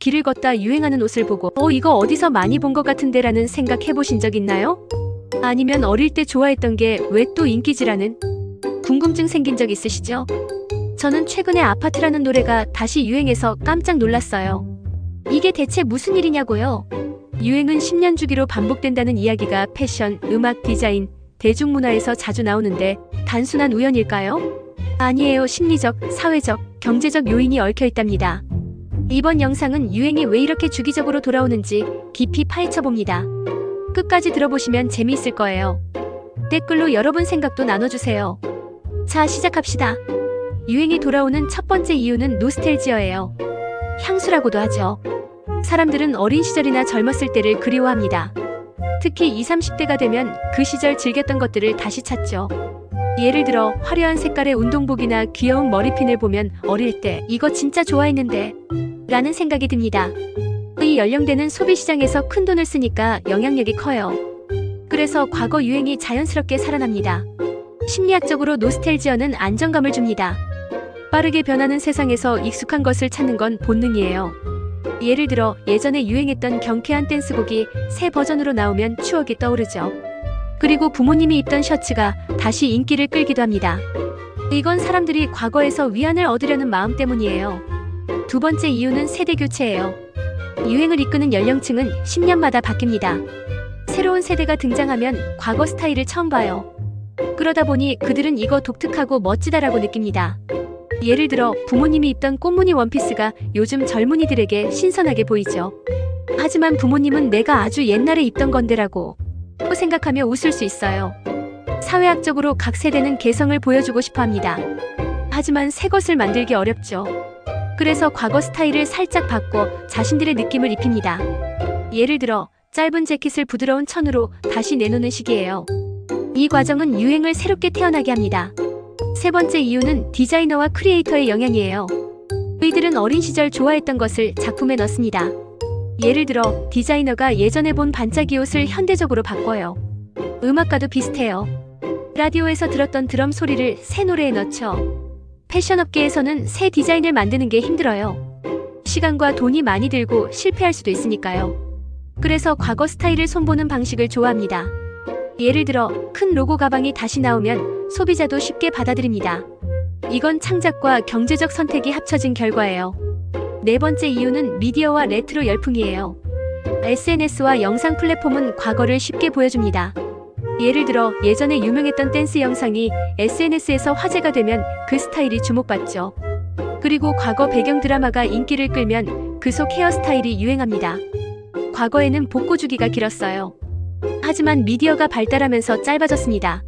길을 걷다 유행하는 옷을 보고 어 이거 어디서 많이 본 것 같은데 라는 생각 해보신 적 있나요? 아니면 어릴 때 좋아했던 게 왜 또 인기지라는 궁금증 생긴 적 있으시죠? 저는 최근에 아파트라는 노래가 다시 유행해서 깜짝 놀랐어요. 이게 대체 무슨 일이냐고요? 유행은 10년 주기로 반복된다는 이야기가 패션, 음악, 디자인, 대중문화에서 자주 나오는데 단순한 우연일까요? 아니에요. 심리적, 사회적, 경제적 요인이 얽혀 있답니다. 이번 영상은 유행이 왜 이렇게 주기적으로 돌아오는지 깊이 파헤쳐 봅니다. 끝까지 들어보시면 재미있을 거예요. 댓글로 여러분 생각도 나눠주세요. 자, 시작합시다. 유행이 돌아오는 첫 번째 이유는 노스텔지어예요. 향수라고도 하죠. 사람들은 어린 시절이나 젊었을 때를 그리워합니다. 특히 20, 30대가 되면 그 시절 즐겼던 것들을 다시 찾죠. 예를 들어 화려한 색깔의 운동복이나 귀여운 머리핀을 보면 어릴 때 이거 진짜 좋아했는데 라는 생각이 듭니다. 이 연령대는 소비시장에서 큰 돈을 쓰니까 영향력이 커요. 그래서 과거 유행이 자연스럽게 살아납니다. 심리학적으로 노스텔지어는 안정감을 줍니다. 빠르게 변하는 세상에서 익숙한 것을 찾는 건 본능이에요. 예를 들어 예전에 유행했던 경쾌한 댄스곡이 새 버전으로 나오면 추억이 떠오르죠. 그리고 부모님이 입던 셔츠가 다시 인기를 끌기도 합니다. 이건 사람들이 과거에서 위안을 얻으려는 마음 때문이에요. 두 번째 이유는 세대 교체예요. 유행을 이끄는 연령층은 10년마다 바뀝니다. 새로운 세대가 등장하면 과거 스타일을 처음 봐요. 그러다 보니 그들은 이거 독특하고 멋지다라고 느낍니다. 예를 들어 부모님이 입던 꽃무늬 원피스가 요즘 젊은이들에게 신선하게 보이죠. 하지만 부모님은 내가 아주 옛날에 입던 건데라고 생각하며 웃을 수 있어요. 사회학적으로 각 세대는 개성을 보여주고 싶어 합니다. 하지만 새 것을 만들기 어렵죠. 그래서 과거 스타일을 살짝 바꿔 자신들의 느낌을 입힙니다. 예를 들어 짧은 재킷을 부드러운 천으로 다시 내놓는 식이에요. 이 과정은 유행을 새롭게 태어나게 합니다. 세 번째 이유는 디자이너와 크리에이터의 영향이에요. 이들은 어린 시절 좋아했던 것을 작품에 넣습니다. 예를 들어 디자이너가 예전에 본 반짝이 옷을 현대적으로 바꿔요. 음악과도 비슷해요. 라디오에서 들었던 드럼 소리를 새 노래에 넣죠. 패션업계에서는 새 디자인을 만드는 게 힘들어요. 시간과 돈이 많이 들고 실패할 수도 있으니까요. 그래서 과거 스타일을 손보는 방식을 좋아합니다. 예를 들어 큰 로고 가방이 다시 나오면 소비자도 쉽게 받아들입니다. 이건 창작과 경제적 선택이 합쳐진 결과예요. 네 번째 이유는 미디어와 레트로 열풍이에요. SNS와 영상 플랫폼은 과거를 쉽게 보여줍니다. 예를 들어 예전에 유명했던 댄스 영상이 SNS에서 화제가 되면 그 스타일이 주목받죠. 그리고 과거 배경 드라마가 인기를 끌면 그 속 헤어스타일이 유행합니다. 과거에는 복고 주기가 길었어요. 하지만 미디어가 발달하면서 짧아졌습니다.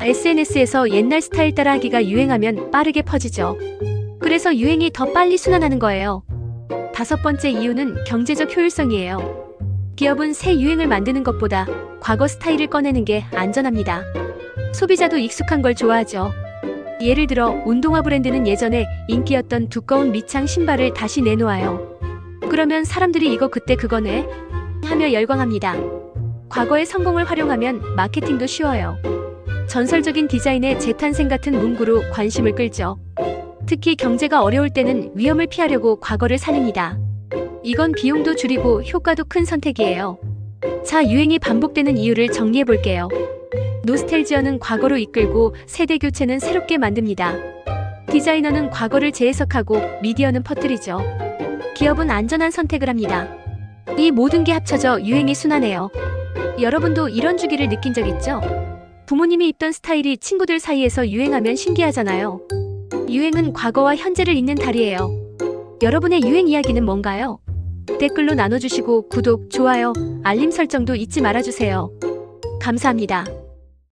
SNS에서 옛날 스타일 따라하기가 유행하면 빠르게 퍼지죠. 그래서 유행이 더 빨리 순환하는 거예요. 다섯 번째 이유는 경제적 효율성이에요. 기업은 새 유행을 만드는 것보다 과거 스타일을 꺼내는 게 안전합니다. 소비자도 익숙한 걸 좋아하죠. 예를 들어 운동화 브랜드는 예전에 인기였던 두꺼운 밑창 신발을 다시 내놓아요. 그러면 사람들이 이거 그때 그거네 하며 열광합니다. 과거의 성공을 활용하면 마케팅도 쉬워요. 전설적인 디자인의 재탄생 같은 문구로 관심을 끌죠. 특히 경제가 어려울 때는 위험을 피하려고 과거를 살립니다. 이건 비용도 줄이고 효과도 큰 선택이에요. 자, 유행이 반복되는 이유를 정리해 볼게요. 노스텔지어는 과거로 이끌고 세대 교체는 새롭게 만듭니다. 디자이너는 과거를 재해석하고 미디어는 퍼뜨리죠. 기업은 안전한 선택을 합니다. 이 모든 게 합쳐져 유행이 순환해요. 여러분도 이런 주기를 느낀 적 있죠? 부모님이 입던 스타일이 친구들 사이에서 유행하면 신기하잖아요. 유행은 과거와 현재를 잇는 달이에요. 여러분의 유행 이야기는 뭔가요? 댓글로 나눠주시고 구독, 좋아요, 알림 설정도 잊지 말아주세요. 감사합니다.